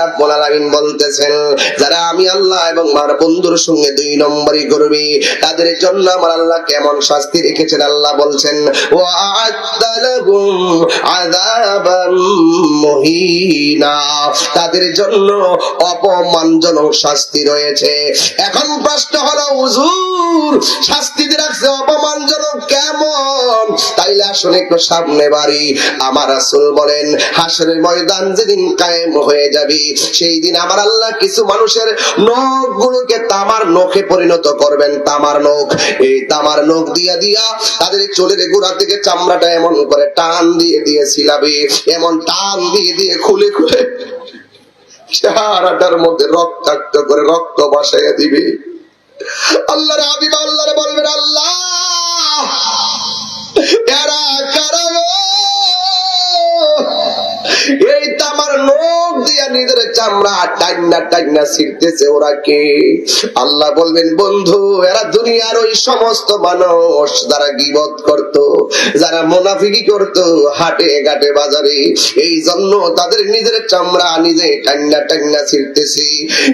রাব্বুল আলামিন বলতেছেন, যারা আমি আল্লাহ এবং মার বন্ধুর সঙ্গে দুই নম্বরই করবে, তাদের জন্য আমার আল্লাহ কেমন শাস্তি রেখেছেন আল্লাহ বলছেন মুহিনা। তাদের জন্য অপমানজনক শাস্তি রয়েছে। এখন প্রশ্ন হলো, হুজুর, শাস্তি রাখছে কেমন তাইলে আসলে একটু সামনে বাড়ি। আমার রাসূল বলেন, হাসরের ময়দান যেদিন কায়েম হয়ে যাবে, সেই দিন আমার আল্লাহ কিছু মানুষের নখ গুলোকে তামার নখে পরিণত করবেন, তামার নখ। এই তামার নখ দিয়া দিয়া তাদের চুলের গোড়া থেকে চামড়াটা এমন করে টান দিয়ে দিয়ে সিলাবে এমন টান দিয়ে দিয়ে খুলে খুলে চেহারাটার মধ্যে রক্তাক্ত করে রক্ত বাসাইয়া দিবে। আল্লাহর হাবিব আল্লাহরে এই তো আমার নখ দিয়া নিজের চামড়া টাইনা টাইনা ছিড়তেছে ওরা কে? আল্লাহ বলবেন, বন্ধু, এরা দুনিয়ার ওই সমস্ত মানুষ যারা গিবত করত, যারা মোনাফিকি করত, হাটে ঘাটে বাজারে, এই জন্য তাদের নিজের চামড়া নিজে টাইনা টাইনা ছিড়তেছে।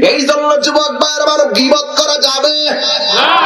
এই জন্য যুবক বারবার গিবত করা যাবে? যাবে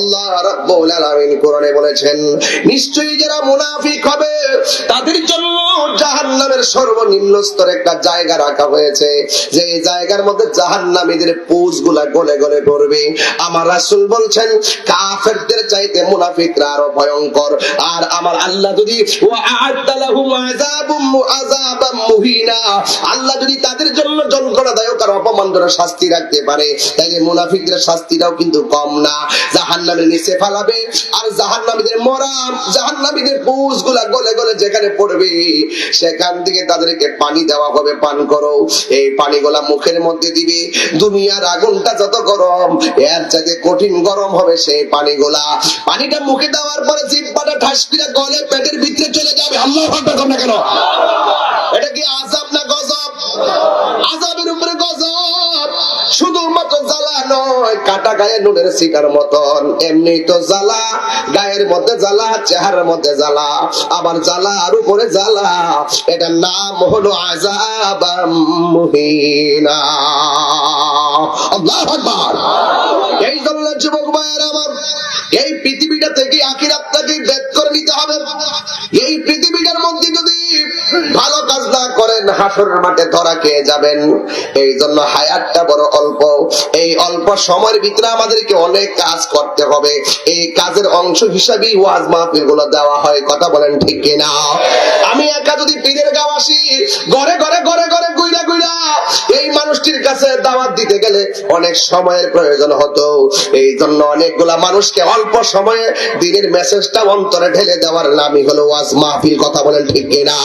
আল্লাহ বলেছেন নিশ্চয়ই যারা মুনাফিক হবে তাদের জন্য জাহান্নামের সর্বনিম্ন স্তরে একটা জায়গা রাখা হয়েছে, যে জায়গার মধ্যে জাহান্নামীদের পুজগুলা গলে গলে পড়বে আমার রাসূল বলছেন, কাফেরদের চাইতে মুনাফিকরা আরও ভয়ঙ্কর। আর আমার আল্লাহ যদি আল্লাহ যদি তাদের জন্য যন্ত্রণাদায়ক আর অপমানজনক শাস্তি রাখতে পারে, তাইলে মুনাফিকদের শাস্তিটাও কিন্তু কম না। জাহান্নামের নিচে ফালাবে, আর জাহান্নামীদের মরা, জাহান্নামীদের পুষগুলা গলে গলে যেখানে পড়বে, সেখান থেকে তাদেরকে পানি দেওয়া হবে, পান করো। এই পানিগুলা মুখের মধ্যে দিবে। দুনিয়ার আগুনটা যত গরম, এর চাইতে কঠিন গরম হবে সেই পানিগুলা। পানিটা মুখে দেওয়ার পরে জিব্বাটা ঠাস করে গলে পেটের ভিতরে চলে যাবে। আল্লাহ আকবার না কেন? এটা কি আজাব না গজব? আজাবের উপরে গজব। জ্বালা নয়, কাটা গায়ে নুনের শিকার মতন। এমনি তো জ্বালা, গায়ের মধ্যে জ্বালা, চেহারার মধ্যে জ্বালা, আবার জ্বালা আর উপরে জ্বালা। এটার নাম হলো আজাব মুহিনা। আল্লাহু আকবার। এই জন্য যুবক ভাইয়ের আমার এই পৃথিবীটা না করেন, হাসরের মাঠে ধরা খেয়ে যাবেন। এই জন্য হায়াতটা বড় অল্প। এই অল্প সময়ের ভিতরে আমাদেরকে অনেক কাজ করতে হবে। এই কাজের অংশ ওয়াজ মাহফিলগুলো দেওয়া হয়। কথা বলেন ঠিক কিনা? আমি একা যদি পীরের আসি, ঘরে ঘরে ঘরে ঘরে এই মানুষটির কাছে দাওয়াত দিতে গেলে অনেক সময়ের প্রয়োজন হতো। এই জন্য অনেকগুলা মানুষকে অল্প সময়ে দিনের মেসেজটা অন্তরে ঢেলে দেওয়ার নামই হলো ওয়াজ মাহফিল। কথা বলেন ঠিক কিনা?